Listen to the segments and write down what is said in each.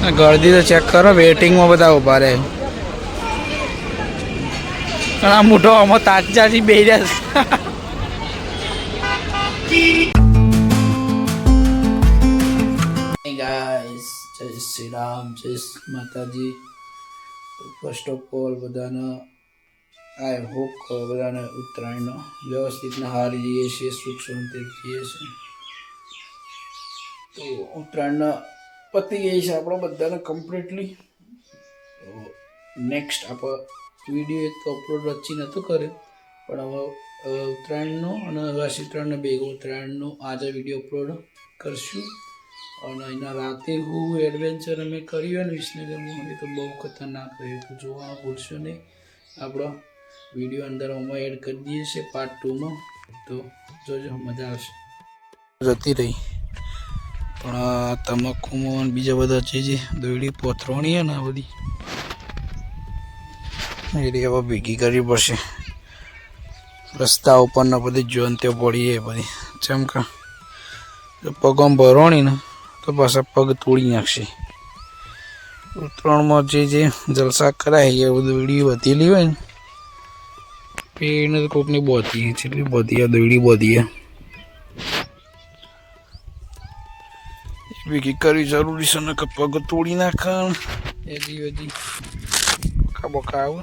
ગળદી તો ચેક કરો વેટિંગમાં બધા ઊભા રહે. ઘણા મોટો આમાં તાજાજી બે જય શ્રી રામ, જય માતાજી. ફર્સ્ટ ઓફ ઓલ બધાને આઈ હોપ બધાને ઉત્તરાયણનો વ્યવસ્થિત હાર જઈએ છીએ સુખ શાંતિ જઈએ છીએ તો ઉત્તરાયણના પતી ગઈ છે આપણો બધાને કમ્પ્લીટલી નેક્સ્ટ આપણે વીડિયો એક તો અપલોડ રચી નહોતો કર્યો, પણ હવે ઉત્તરાયણનો અને વાસી ઉત્તરાયણનો ભેગો ઉત્તરાયણનો આજે વીડિયો અપલોડ કરશું. અને એના રાતે હું એડવેન્ચર અમે કર્યું ને વિસનગરમાં એ તો બહુ ખતરનાક રહ્યું તો જોવા ભૂલશો નહીં, આપણો વીડિયો અંદર અમે એડ કરી દઈએ છીએ પાર્ટ ટુમાં તો જોજો, મજા આવશે. જતી રહી. પણ આ તમાકુમાં બીજા બધા જે જે દોયડી પોથરોણી છે ને આ બધી, એ હવે ભેગી કરવી પડશે. રસ્તા ઉપરના બધી જોનતે પડી એ બધી. જેમ કે પગમાં ભરોણી ને, તો પાછા પગ તોડી નાખશે. ઉત્તરાયણમાં જે જે જલસા કરાય એ દોડી વધેલી હોય ને એને તો કોકની બોધી બધી આ દોયડી બોધી ભેગી કરી જરૂરી છે ને પગ તોડી નાખે એજી જી હજી બકા આવે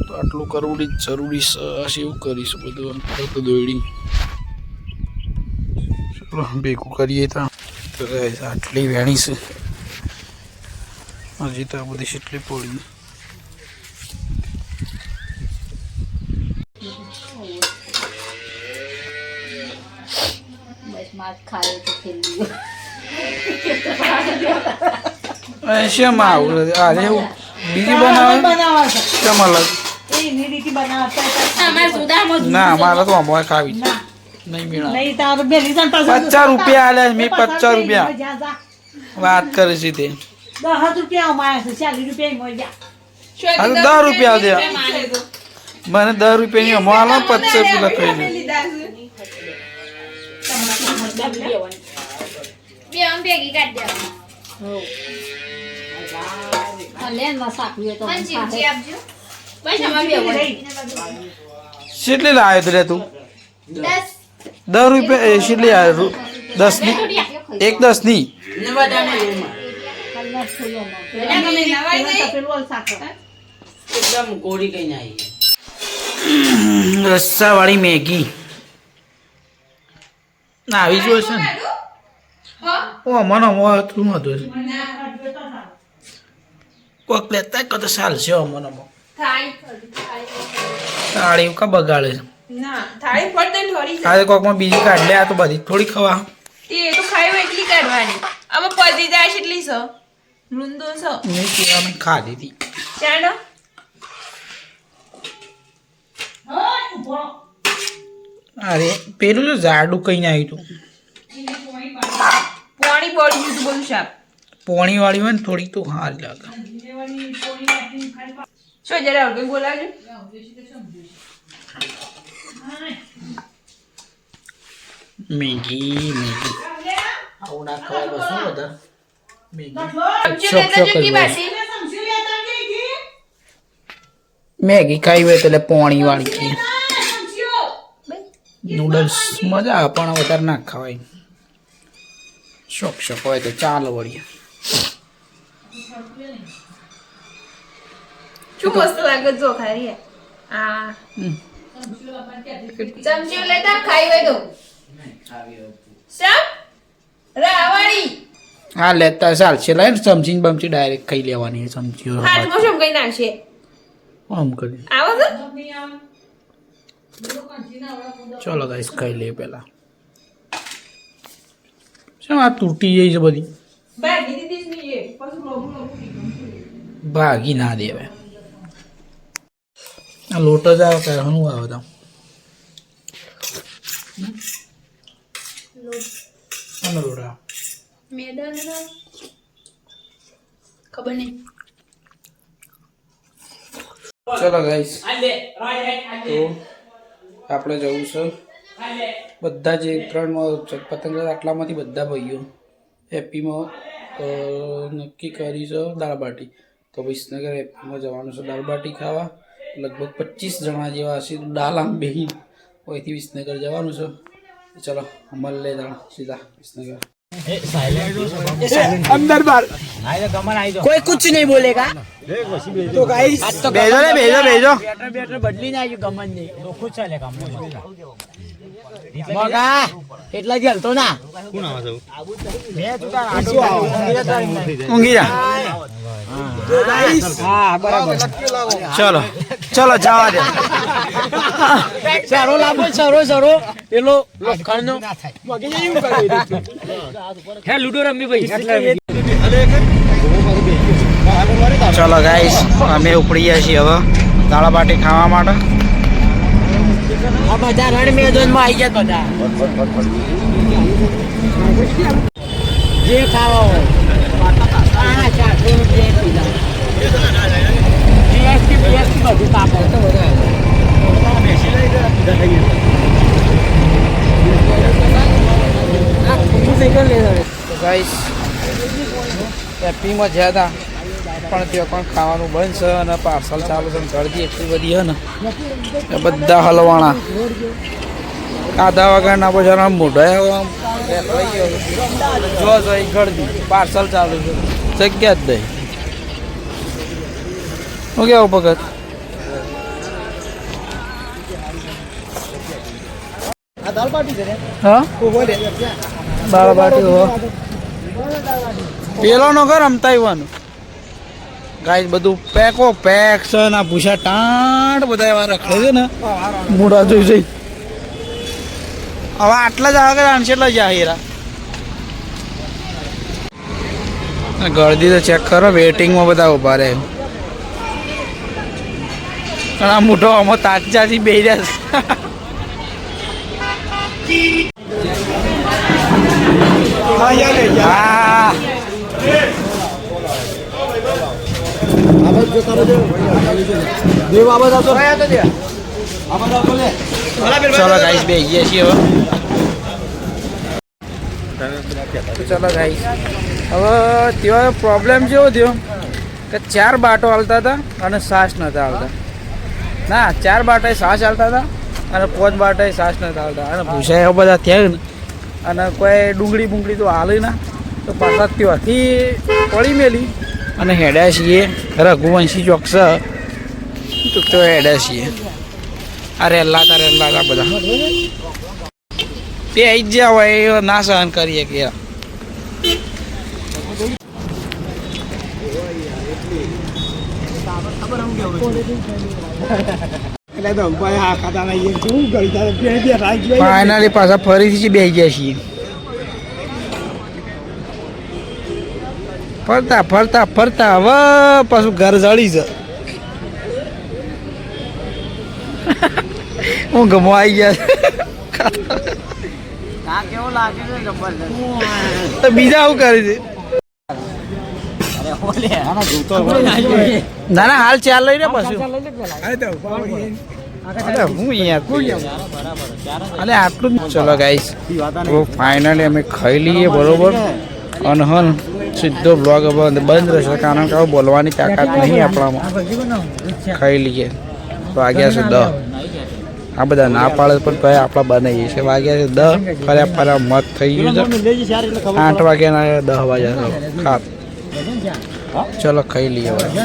તો આટલું કરવું જ જરૂરી છે આ એવું કરીશું બધું તો દોડી ચલો ભેગું કરીએ તો આટલી વેણી છે હજી તો આ બધી કેટલી પડી બસ માસ ખાયો શેમ આવું અરે એવું બીજી બનાવે? કેમ અલગ? ના મારે તો અમારે ખાવી પચાસ રૂપિયા આલ્યા મેં પચાસ રૂપિયા. વાત કરે છે તે દસ રૂપિયા અમારે દસ રૂપિયા દે મને દસ રૂપિયાની અમો આલો પચાસ રૂપિયા થઈ બે આમ ભેગી કાઢ દેવાની તો. કેટલી લાવ્યો રે દસ. રૂપિયા કેટલી આવ્યો દસની? એક દસની? કઈ ના આવી. મેગી. ના. આવી mana મને મો તું હતું કોક લેતા જ તો સાલ છે મને મો થાળી કા બગાડે છે ના થાળી દઈને ઢોળી આજે કોકમાં બીજી કાઢ લે આ તો બધી થોડી ખવા તે તો ખાઈ એટલી કાઢવાની આમાં પતી જાય છે એટલી છે રૂંદો છે મેં કેવા મેં ખાધી હતી ચાલો અરે પેલું જાડું કઈ ના આવ્યું તું પાણી પડી ગયું તું બધું શાક પોણી વાળી હોય ને થોડી તો હારી લાગે. શું જરા અવગણ બોલાવજો. Maggi Maggi. આવું ના ખવાય બસ શું બધા. મેગી. ખાઈ હોય એટલે પોણી વાળી નૂડલ્સ મજા આવે પણ વધારે ના ખવાય. શોખ શોખ હોય તો ચાલો વળી શું મસ્ત લાગે જો ખારી આ. ચમચી લેતા ખાઈ હોય તો. સમ હા લેતા ચાલશે છે ને ચમચી બમચી ડાયરેક્ટ ખાઈ લેવાની સમજી હાથમાં શું કઈ નાખશે? આમ કરી. આવો તો. ચલો ગાઈસ ખાઈ લઈએ પહેલા. શું આ તૂટી જાય છે બધી? ભાગી ના દેવાય આ લોટ જ આવે ત્યારે શું આવે તો? આનો લોટ? આવે મેદાન ખબર નહીં. ચલો ગાઈસ તો આપણે જવું છે. બધા જે ત્રણમાં પતંગ આટલામાંથી બધા ભાઈઓ હેપીમાં નક્કી કરી છે દાળ બાટી. તો વિસનગર હેપીમાં જવાનું છે દાળ બાટી ખાવા. લગભગ પચીસ જણા જેવા હશે દાલ આમ બેહી અહીંથી વિસનગર જવાનું છે. ચલો મળે દાળ સીધા વિસનગર. કોઈ કુછ નહીં બોલેગા. તો ગાઈસ બેજો રે બેજો બેજો બેટર બદલી ના આવ્યું ગમન નહીં તો ખુશ ચાલે કામ મગા એટલા જ હલતો ના. કોણ આવે છે? મેં તું તાર આડો ઊંઘી જા. હા બરાબર. ચલો. ચલો જવા દે. સારો લાભો સારો સારો. પેલો લોખંડનો હે લુડો રમી ભાઈ. ચલો ગાઈસ અમે ઉપડી ગયા છીએ હવે દાળા બાટી ખાવા માટે. આ બધા રણ મેદાનમાં આવી ગયા બધા. જે ખાવા હોય. GST, BST બધું કાપો. તો એપીમાં જ્યાં હતા પણ ત્યાં પણ ખાવાનું બંધ છે અને પાર્સલ ચાલુ છે ગળદી એટલી બધી છે ને એ બધા હલવાણા. આધા વગરના આમ મોઢા જો ગળદી પાર્સલ ચાલુ છે. જગ્યા જ નહીં. હું કેવું ભગત? હા? દાળ બાટી હો. પેલો નો ઘર રમતા આવવાનું ગાય બધું પેકો પેક છે ને ભૂસા ટાંટ બધા એવા રખડે છે ને. મોઢા જોઈ જઈ. હવે આટલા જ આગળ આણશે એટલા જ હીરા? ગળદી તો ચેક કરો વેટિંગમાં બધા ઊભા રહે. આ મોટો આમાં તાકચાથી બે રહ્યા ચલો ગાઈસ બે ગયા છીએ હવે. ચલો ગાઈસ હવે ત્યાં પ્રોબ્લેમ કેવો થયો? કે ચાર બાટો હાલતા હતા અને સાસ નતા હાલતા. ના ચાર બાટા શ્વાસ ચાલતા હતા અને પાંચ બાટા સાસ નતા ચાલતા અને ભૂસા એવા બધા થયા ને અને કોઈ ડુંગળી બુંગળી તો હાલી ના. તો પાછા ત્યાંથી પડી મેલી અને હેડ્યા છીએ રઘુવંશી ચોકસ તો તો હેડ્યા છીએ. આ રેલા તા રેલા બધા. તે આવી જ્યાં હોય એ ના સહન કરીએ કે ફાઇનલી પાછા ફરીથી બે ગયા છીએ. ફરતા ફરતા ફરતા હવે પાછું ઘર જળી છે. હું ગમો આવી ગયા કેવો લાગે છે તો બીજા આવું કરે છે? ના ના હાલ ચાલ લઈ ને પાછું. અરે હું આટલું જ ચલો ગાઈસ તો ફાઇનલી અમે ખાઈ લઈએ બરોબર? અનહન સીધો બ્લોગ હવે બંધ રહેશે કારણ કે બોલવાની તાકાત નહીં આપણામાં. ખાઈ લઈએ. વાગ્યા છે દહ. આ બધા ના પાડે પણ તો આપણા બનાવીએ છીએ. વાગ્યા છે દહ. ફર્યા ફર્યા મત થઈ ગયું છે. આઠ વાગ્યાના દહ વાગ્યા છે. ખાત ચલો ખાઈ લઈએ